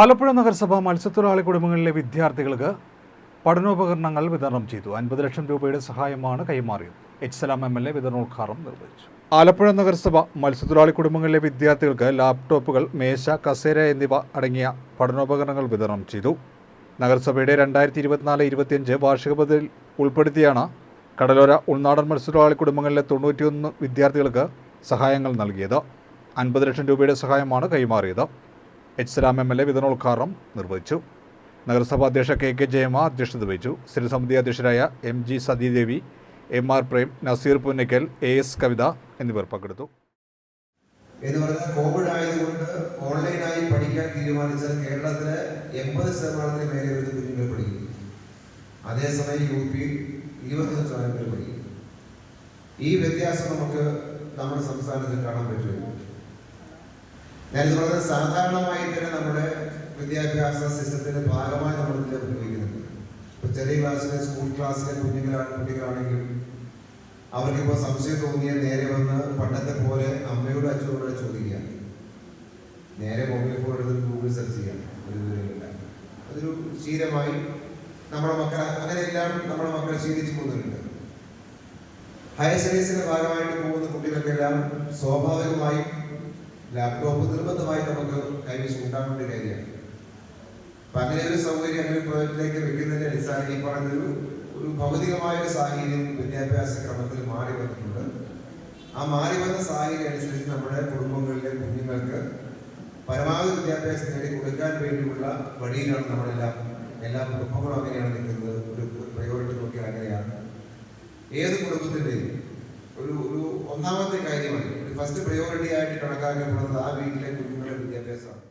ആലപ്പുഴ നഗരസഭ മത്സ്യത്തൊഴിലാളി കുടുംബങ്ങളിലെ വിദ്യാർത്ഥികൾക്ക് പഠനോപകരണങ്ങൾ വിതരണം ചെയ്തു. അൻപത് ലക്ഷം രൂപയുടെ സഹായമാണ് കൈമാറിയത്. H Salam M L A വിതരണോദ്ഘാടനം നിർവഹിച്ചു. ആലപ്പുഴ നഗരസഭ മത്സ്യത്തൊഴിലാളി കുടുംബങ്ങളിലെ വിദ്യാർത്ഥികൾക്ക് ലാപ്ടോപ്പുകൾ മേശ കസേര എന്നിവ അടങ്ങിയ പഠനോപകരണങ്ങൾ വിതരണം ചെയ്തു. നഗരസഭയുടെ രണ്ടായിരത്തി ഇരുപത്തിനാല് ഇരുപത്തിയഞ്ച് വാർഷിക പദ്ധതിയിൽ ഉൾപ്പെടുത്തിയാണ് കടലോര ഉൾനാടൻ മത്സ്യത്തൊഴിലാളി കുടുംബങ്ങളിലെ തൊണ്ണൂറ്റിയൊന്ന് വിദ്യാർത്ഥികൾക്ക് സഹായങ്ങൾ നൽകിയത്. അൻപത് ലക്ഷം രൂപയുടെ സഹായമാണ് കൈമാറിയത്. H Salam M L A വിതരണോദ്ഘാടനം നിർവഹിച്ചു. നഗരസഭാ അധ്യക്ഷ കെ കെ ജയമ അധ്യക്ഷത വഹിച്ചു. സ്ഥിരസമിതി അധ്യക്ഷരായ M G Sathidevi M R Prem Nazir Punnakkal A S Kavitha എന്നിവർ പങ്കെടുത്തു. എന്ന് പറഞ്ഞാൽ കോവിഡ് ആയതുകൊണ്ട് ഓൺലൈനായി പഠിക്കാൻ തീരുമാനിച്ച കേരളത്തിലെ എൺപത് ശതമാനത്തിന് മേലെ വരുന്ന കുഞ്ഞുങ്ങൾ പഠിക്കും അതേസമയം യു പിയിൽ ഇരുപത് ശതമാനം പഠിക്കും ഈ വ്യത്യാസം നമുക്ക് നമ്മുടെ സംസ്ഥാനത്തിൽ കാണാൻ പറ്റുമോ? ഞാനിത് വളരെ സാധാരണമായി തന്നെ നമ്മുടെ വിദ്യാഭ്യാസ സിസ്റ്റത്തിന്റെ ഭാഗമായി നമ്മൾ ഇതിനെ ഉപയോഗിക്കുന്നുണ്ട്. ഇപ്പൊ ചെറിയ ക്ലാസ്സിലെ സ്കൂൾ ക്ലാസ്സിലെ കുഞ്ഞുങ്ങളാണ് കുട്ടികളാണെങ്കിൽ അവർക്കിപ്പോൾ സംശയം തോന്നിയാൽ നേരെ വന്ന് പണ്ടത്തെ പോലെ അമ്മയോട് അച്ഛനോട് ചോദിക്കുക. നേരെ മൊബൈൽ ഫോൺ എടുത്ത് ഗൂഗിൾ സെർച്ച് ചെയ്യാം. ഒരു വിവരമില്ല അതൊരു ശീലമായി നമ്മുടെ മക്കൾ അങ്ങനെയെല്ലാം നമ്മുടെ മക്കൾ ശീലിച്ചു പോകുന്നുണ്ട്. ഹയർ സ്റ്റഡീസിന്റെ ഭാഗമായിട്ട് പോകുന്ന കുട്ടികൾക്കെല്ലാം സ്വാഭാവികമായും ലാപ്ടോപ്പ് നിർബന്ധമായി നമുക്ക് കൈവശം ഉണ്ടാകേണ്ട ഒരു കാര്യമാണ് അപ്പൊ അങ്ങനെ ഒരു സൗകര്യം അങ്ങനെ പ്രോജക്റ്റിലേക്ക് വെക്കുന്നതിന്റെ അടിസ്ഥാനം ഈ പറഞ്ഞൊരു ഒരു ഭൗതികമായ ഒരു സാഹചര്യം വിദ്യാഭ്യാസ ക്രമത്തിൽ മാറി വന്നിട്ടുണ്ട്. ആ മാറി വന്ന സാഹചര്യം അനുസരിച്ച് നമ്മുടെ കുടുംബങ്ങളിലെ കുഞ്ഞുങ്ങൾക്ക് പരമാവധി വിദ്യാഭ്യാസം നേടി കൊടുക്കാൻ വേണ്ടിയുള്ള വഴിയിലാണ് നമ്മളെല്ലാം എല്ലാ കുടുംബങ്ങളും അങ്ങനെയാണ് നിൽക്കുന്നത്. ഒരു പ്രയോറിറ്റി നോക്കിയാൽ അങ്ങനെയാണ്. ഏത് കുടുംബത്തിന്റെയും ഒരു ഒരു ഒന്നാമത്തെ കാര്യമായി ഒരു ഫസ്റ്റ് പ്രയോറിറ്റി ആയിട്ട് കണക്കാക്കപ്പെടുന്നത് ആ വീട്ടിലെ കുഞ്ഞുങ്ങളുടെ വിദ്യാഭ്യാസമാണ്.